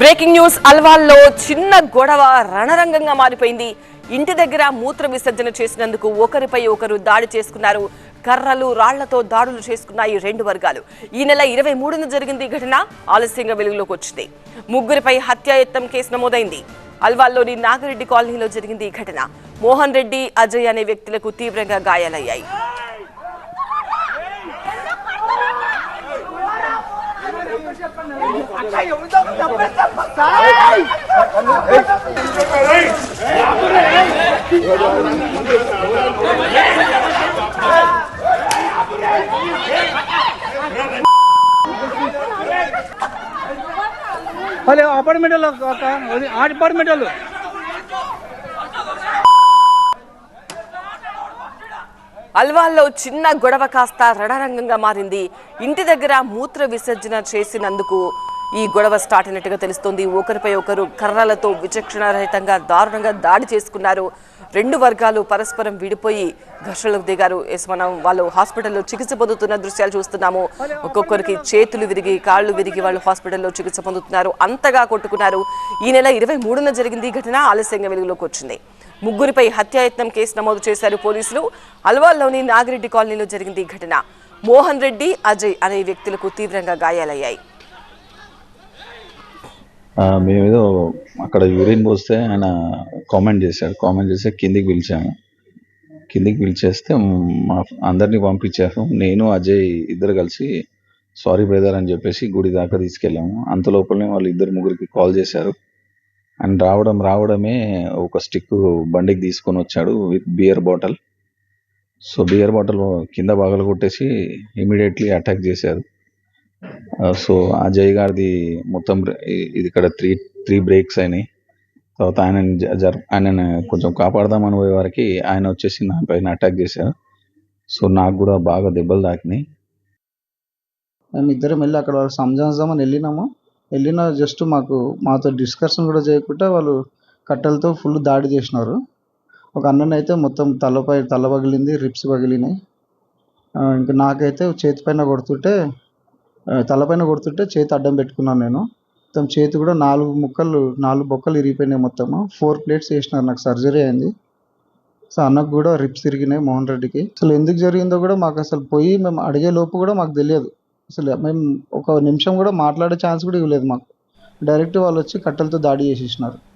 Breaking news అల్వాల్లో చిన్న గొడవ రణరంగంగా మారిపోయింది. ఇంటి దగ్గర మూత్ర విసర్జన చేసినందుకు ఒకరిపై ఒకరు దాడి చేసుకున్నారు. కర్రలు రాళ్ళతో దాడులు చేసుకున్నాయి రెండు వర్గాలు. ఈ నెల ఇరవై మూడున జరిగింది ఈ ఘటన. ఆలస్యంగా వెలుగులోకి వచ్చింది. ముగ్గురిపై హత్యాయత్నం కేసు నమోదైంది. అల్వాల్లోని నాగిరెడ్డి కాలనీలో జరిగింది ఈ ఘటన. మోహన్ రెడ్డి అజయ్ అనే వ్యక్తులకు తీవ్రంగా గాయాలయ్యాయి. హలో అపార్ట్మెంట్ వాళ్ళు ఒక ఆ డిపార్ట్మెంట్ వాళ్ళు అల్వాల్లో చిన్న గొడవ కాస్త రణరంగంగా మారింది. ఇంటి దగ్గర మూత్ర విసర్జన చేసినందుకు ఈ గొడవ స్టార్ట్ అయినట్టుగా తెలుస్తోంది. ఒకరిపై ఒకరు కర్రలతో విచక్షణారహితంగా దారుణంగా దాడి చేసుకున్నారు. రెండు వర్గాలు పరస్పరం విడిపోయి ఘర్షణలకు దిగారు. ఎస్ మనం వాళ్ళు హాస్పిటల్లో చికిత్స పొందుతున్న దృశ్యాలు చూస్తున్నాము. ఒక్కొక్కరికి చేతులు విరిగి కాళ్ళు విరిగి వాళ్ళు హాస్పిటల్లో చికిత్స పొందుతున్నారు. అంతగా కొట్టుకున్నారు. ఈ నెల ఇరవై మూడున జరిగింది ఈ ఘటన. ఆలస్యంగా వెలుగులోకి వచ్చింది. ముగ్గురిపై హత్యాయత్నం కేసు నమోదు చేశారు పోలీసులు. అల్వాల్లోని నాగిరెడ్డి కాలనీలో జరిగింది ఈ ఘటన. మోహన్ రెడ్డి అజయ్ అనే వ్యక్తులకు తీవ్రంగా గాయాలయ్యాయి. మేమేదో అక్కడ యూరిన్ పోస్తే ఆయన కామెంట్ చేశాడు. కామెంట్ చేస్తే కిందికి పిలిచాము. కిందికి పిలిచేస్తే మా అందరినీ పంపించారు నేను అజయ్ ఇద్దరు కలిసి సారీ బ్రదర్ అని చెప్పేసి గుడి దాకా తీసుకెళ్ళాము. అంత లోపలనే వాళ్ళు ఇద్దరు ముగ్గురికి కాల్ చేశారు. అండ్ రావడం రావడమే ఒక స్టిక్ బండికి తీసుకొని వచ్చాడు with beer bottle. So beer bottle కింద బాగలు కొట్టేసి ఇమీడియట్లీ అటాక్ చేశారు. సో అజయ్ గారిది మొత్తం ఇది ఇక్కడ త్రీ త్రీ బ్రేక్స్ అయినాయి. తర్వాత ఆయన జర్ ఆయన కొంచెం కాపాడదామని పోయే వారికి ఆయన వచ్చేసి నా పైన అటాక్ చేశారు. సో నాకు కూడా బాగా దెబ్బలు తాకినాయి. మేము ఇద్దరం వెళ్ళి అక్కడ వాళ్ళు సంజాయిద్దామని వెళ్ళినాము. వెళ్ళిన జస్ట్ మాకు మాతో డిస్కషన్ కూడా చేయకుండా వాళ్ళు కట్టెలతో ఫుల్ దాడి చేసినారు. ఒక అన్నని అయితే మొత్తం తలపై తల పగిలింది రిప్స్ పగిలినాయి. ఇంకా నాకైతే చేతి పైన కొడుతుంటే తలపైన కొడుతుంటే చేతి అడ్డం పెట్టుకున్నాను నేను. మొత్తం చేతి కూడా నాలుగు ముక్కలు నాలుగు బొక్కలు ఇరిగిపోయినాయి మొత్తము. ఫోర్ ప్లేట్స్ వేసినారు నాకు సర్జరీ అయింది. సో అన్నకు కూడా రిప్స్ తిరిగినాయి మోహన్ రెడ్డికి. అసలు ఎందుకు జరిగిందో కూడా మాకు అసలు పోయి మేము అడిగే లోపు కూడా మాకు తెలియదు. అసలు మేము ఒక నిమిషం కూడా మాట్లాడే ఛాన్స్ కూడా ఇవ్వలేదు మాకు. డైరెక్ట్ వాళ్ళు వచ్చి కట్టెలతో దాడి చేసేసినారు.